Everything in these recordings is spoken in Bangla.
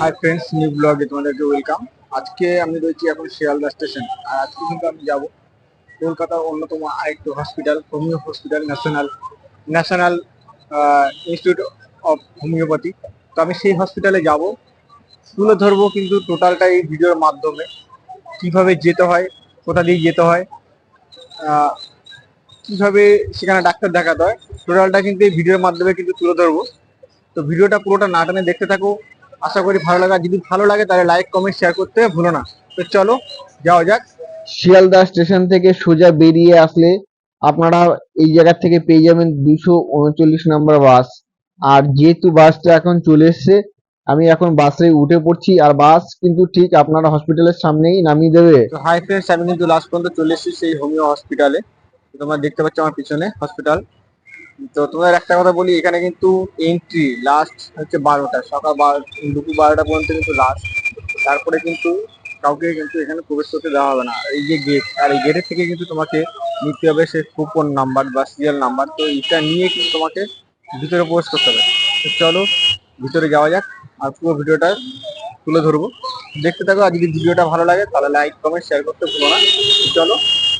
হাই ফ্রেন্ডস নিউ ব্লগে তোমাদেরকে ওয়েলকাম আজকে আমি রয়েছি এখন শিয়ালদা স্টেশন আর আজকে কিন্তু আমি যাব কলকাতার অন্যতম আরেকটি hospital homeo hospital national national institute of homeopathy তো আমি সেই হসপিটালে যাব। তুলে ধরবো কিন্তু টোটালটা এই ভিডিওর মাধ্যমে। কীভাবে যেতে হয়, কোথা দিয়ে যেতে হয় কীভাবে সেখানে ডাক্তার দেখাতে হয় টোটালটা কিন্তু এই ভিডিওর মাধ্যমে কিন্তু তুলে ধরবো। তো ভিডিওটা পুরোটা না টানে দেখতে থাকো। আশা করি ভালো লাগে আর যদি ভালো লাগে তাহলে লাইক কমেন্ট শেয়ার করতে ভুলো না। তো চলো যাওয়া যাক। শিয়ালদা স্টেশন থেকে সোজা বেরিয়ে আসলে আপনারা এই জায়গা থেকে পেয়ে যাবেন দুশো উনচল্লিশ নম্বর বাস। আর যেহেতু বাসটা এখন চলে এসছে আমি এখন বাসে উঠে পড়ছি আর বাস কিন্তু ঠিক আপনারা হসপিটালের সামনেই নামিয়ে দেবে। তো হাই ফ্রেন্ডস আমি কিন্তু লাস্ট পর্যন্ত চলে এসেছি সেই হোমিও হসপিটালে তোমরা দেখতে পাচ্ছ আমার পিছনে হসপিটাল তো তোমাদের একটা কথা বলি, এখানে কিন্তু এন্ট্রি লাস্ট হচ্ছে বারোটা, সকাল বারো, দুপুর বারোটা পর্যন্ত কিন্তু লাস্ট তারপরে কিন্তু কাউকে কিন্তু এখানে প্রবেশ করতে দেওয়া হবে না। এই যে গেট আর এই গেটের থেকে কিন্তু তোমাকে নিতে হবে সে কুপন নাম্বার বা সিরিয়াল নাম্বার তো এটা নিয়ে কিন্তু তোমাকে ভিতরে প্রবেশ করতে হবে। তো চলো, ভিতরে যাওয়া যাক, আর পুরো ভিডিওটা তুলে ধরবো। দেখতে থাকো, আর যদি ভিডিওটা ভালো লাগে, তাহলে লাইক কমেন্ট শেয়ার করতে ভুলো না। চলো,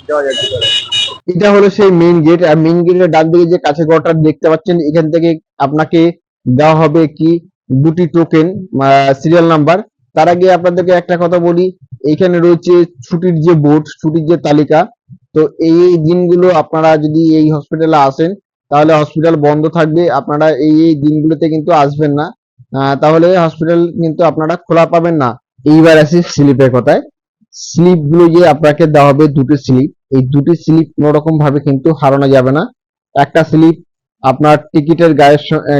যাওয়া যাক ভিতরে। এটা হলো সেই মেইন গেট আর মেইন গেটের ডান দিকে যে কাছে ঘরটা দেখতে পাচ্ছেন, এখান থেকে আপনাকে দেওয়া হবে কি দুটি টোকেন সিরিয়াল নাম্বার তার আগে আপনাদেরকে একটা কথা বলি, এখানে রয়েছে ছুটির যে বোর্ড ছুটির যে তালিকা। তো এই দিনগুলো আপনারা যদি এই হসপিটালে আসেন, তাহলে হসপিটাল বন্ধ থাকবে। আপনারা এই এই দিনগুলোতে কিন্তু আসবেন না। তাহলে হসপিটাল কিন্তু আপনারা খোলা পাবেন না। এইবার আসি স্লিপের কথায়। স্লিপগুলো যে আপনাকে দেওয়া হবে দুটো স্লিপ। এই দুটি স্লিপ কোনো রকম ভাবে কিন্তু হারানো যাবে না। একটা স্লিপ আপনার টিকিটের গায়ে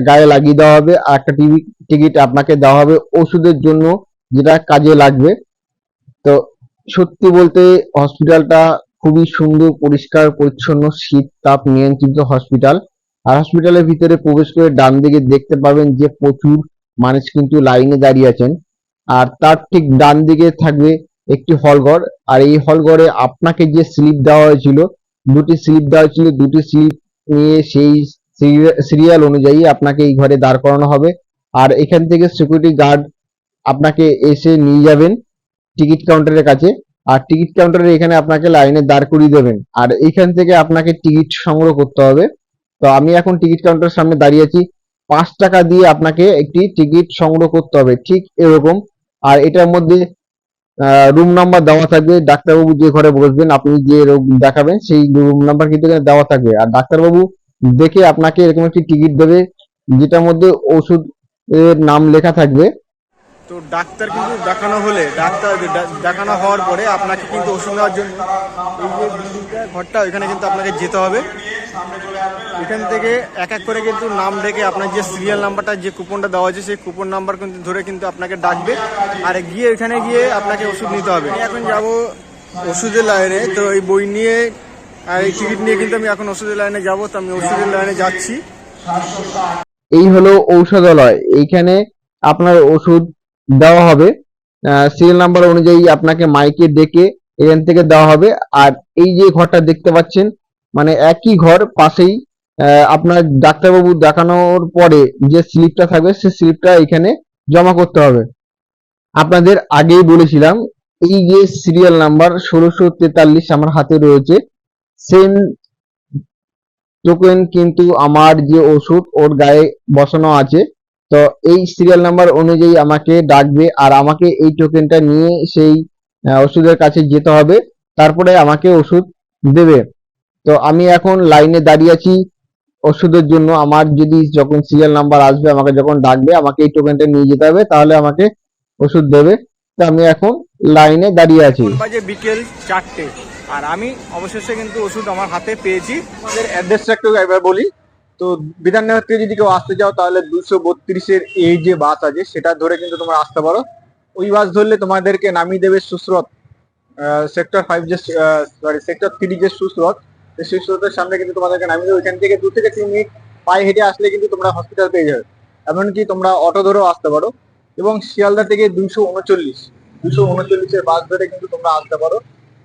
গায়ে লাগিয়ে দেওয়া হবে আর একটা টিভি টিকিট আপনাকে দেওয়া হবে ওষুধের জন্য যেটা কাজে লাগবে। তো সত্যি বলতে হসপিটালটা খুবই সুন্দর, পরিষ্কার, পরিচ্ছন্ন, শীত, তাপ নিয়ন্ত্রিত হসপিটাল। আর হসপিটালের ভিতরে প্রবেশ করে ডান দিকে দেখতে পাবেন যে প্রচুর মানুষ কিন্তু লাইনে দাঁড়িয়ে আছেন। আর তার ঠিক ডান দিকে থাকবে একটি হলঘর আর এই হলঘরে আপনাকে যে স্লিপ দেওয়া হয়েছিল, দুটি স্লিপ দেওয়া হয়েছিল, দুটি স্লিপ নিয়ে সেই সিরিয়াল অনুযায়ী আপনাকে এই ঘরে দাঁড় করানো হবে। আর এখান থেকে সিকিউরিটি গার্ড আপনাকে এসে নিয়ে যাবেন টিকিট কাউন্টারের কাছে। আর টিকিট কাউন্টারে এখানে আপনাকে লাইনে দাঁড় করিয়ে দেবেন। আর এখান থেকে আপনাকে টিকিট সংগ্রহ করতে হবে। তো আমি এখন টিকিট কাউন্টারের সামনে দাঁড়িয়ে আছি। পাঁচ টাকা দিয়ে আপনাকে একটি টিকিট সংগ্রহ করতে হবে। ঠিক এরকম। আর এটার মধ্যে রুম নাম্বার দেওয়া থাকবে। ডাক্তারবাবু যে ঘরে বসবেন, আপনি যে রোগ দেখাবেন, সেই রুম নাম্বার কিন্তু এখানে দেওয়া থাকবে। আর ডাক্তারবাবু দেখে আপনাকে এরকম একটি টিকিট দেবে, যেটার মধ্যে ওষুধ এর নাম লেখা থাকবে। তো ডাক্তার কিন্তু দেখানো হলে, ডাক্তার দেখানো হওয়ার পরে আপনাকে কিন্তু ওষুধ নেওয়ার জন্য এই যে ঘরটা, ওইখানে কিন্তু আপনাকে যেতে হবে। এখান থেকে এক এক করে কিন্তু নাম ডেকে আপনার যে সিরিয়াল নাম্বারটা যে কুপনটা দেওয়া আছে সেই কুপন নাম্বার কিন্তু ধরে কিন্তু আপনাকে ডাকবে। আর গিয়ে ওইখানে গিয়ে আপনাকে ওষুধ নিতে হবে। এখন যাব ওষুধের লাইনে তো এই বই নিয়ে আর এই টিকিট নিয়ে কিন্তু আমি এখন ওষুধের লাইনে যাব। তো আমি ওষুধের লাইনে যাচ্ছি। এই হলো ঔষধালয়। এইখানে আপনার ওষুধ দেওয়া হবে। সিরিয়াল নাম্বার অনুযায়ী আপনাকে মাইকে ডেকে এখান থেকে দেওয়া হবে। আর এই যে ঘরটা দেখতে পাচ্ছেন মানে একই ঘর পাশেই আপনার ডাক্তারবাবু দেখানোর পরে যে স্লিপটা থাকবে সেই স্লিপটা এখানে জমা করতে হবে। আপনাদের আগেই বলেছিলাম, এই যে সিরিয়াল নাম্বার ষোলোশো তেতাল্লিশ আমার হাতে রয়েছে সেম টোকেন কিন্তু আমার যে ওষুধ ওর গায়ে বসানো আছে, তো এই সিরিয়াল নাম্বার অনুযায়ী আমাকে ডাকবে আর আমাকে এই টোকেনটা নিয়ে সেই ওষুধের কাছে যেতে হবে, তারপরে আমাকে ওষুধ দেবে। তো আমি এখন লাইনে দাঁড়িয়ে আছি ওষুধের জন্য। আমার যদি যখন সিরিয়াল নাম্বার আসবে আমাকে যখন ডাকবে আমাকে এই টোকেনটা নিয়ে যেতে হবে তাহলে আমাকে ওষুধ দেবে। তো আমি এখন লাইনে দাঁড়িয়ে আছি। বাজে বিকেল চারটে। আর আমি অবশেষে কিন্তু ওষুধ আমার হাতে পেয়েছি। আমাদের অ্যাড্রেসটা একটু একবার বলি। তো বিধাননগর থেকে যদি কেউ আসতে চাও তাহলে দুশো বত্রিশের এই যে বাস আছে সেটা ধরে কিন্তু তোমরা আসতে পারো। ওই বাস ধরলে তোমাদেরকে নামিয়ে দেবে সুস্রত সেক্টর ফাইভ যে সরি সেক্টর থ্রি যে সুস্রত। সুস্রতের সামনে কিন্তু তোমাদেরকে নামিয়ে দেবে। ওইখান থেকে দু থেকে তিন মিনিট পায়ে হেঁটে আসলে কিন্তু তোমরা হসপিটাল পেয়ে যাবে। এমনকি তোমরা অটো ধরেও আসতে পারো। এবং শিয়ালদা থেকে দুইশো উনচল্লিশ দুশো উনচল্লিশের বাস ধরে কিন্তু তোমরা আসতে পারো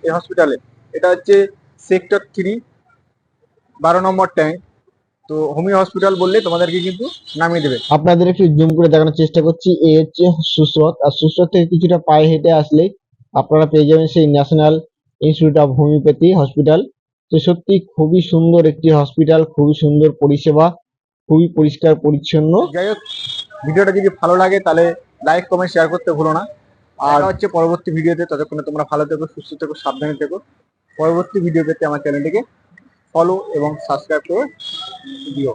এই হসপিটালে এটা হচ্ছে সেক্টর থ্রি বারো নম্বর ট্যাঙ্ক তো হোমিও হসপিটাল বললে তোমাদেরকে কিন্তু নামিয়ে দেবে। আপনাদের একটু জুম করে দেখানোর চেষ্টা করছি। এই হচ্ছে সুস্রত। আর সুস্রত থেকে কিছুটা পায়ে হেঁটে আসলে আপনারা পেয়ে যাবেন সেই national institute of homeopathy hospital তো সত্যি খুবই সুন্দর একটি হসপিটাল খুবই সুন্দর পরিষেবা খুবই পরিষ্কার পরিচ্ছন্ন। যাই হোক ভিডিওটা যদি ভালো লাগে তাহলে লাইক কমেন্ট শেয়ার করতে ভুলো না। আর হচ্ছে পরবর্তী ভিডিওতে ততক্ষণে তোমরা ভালো থেকো সুস্থ থেকো সাবধানে থেকো। পরবর্তী ভিডিও পেতে আমার চ্যানেলটিকে ফলো এবং সাবস্ক্রাইব করে দিও।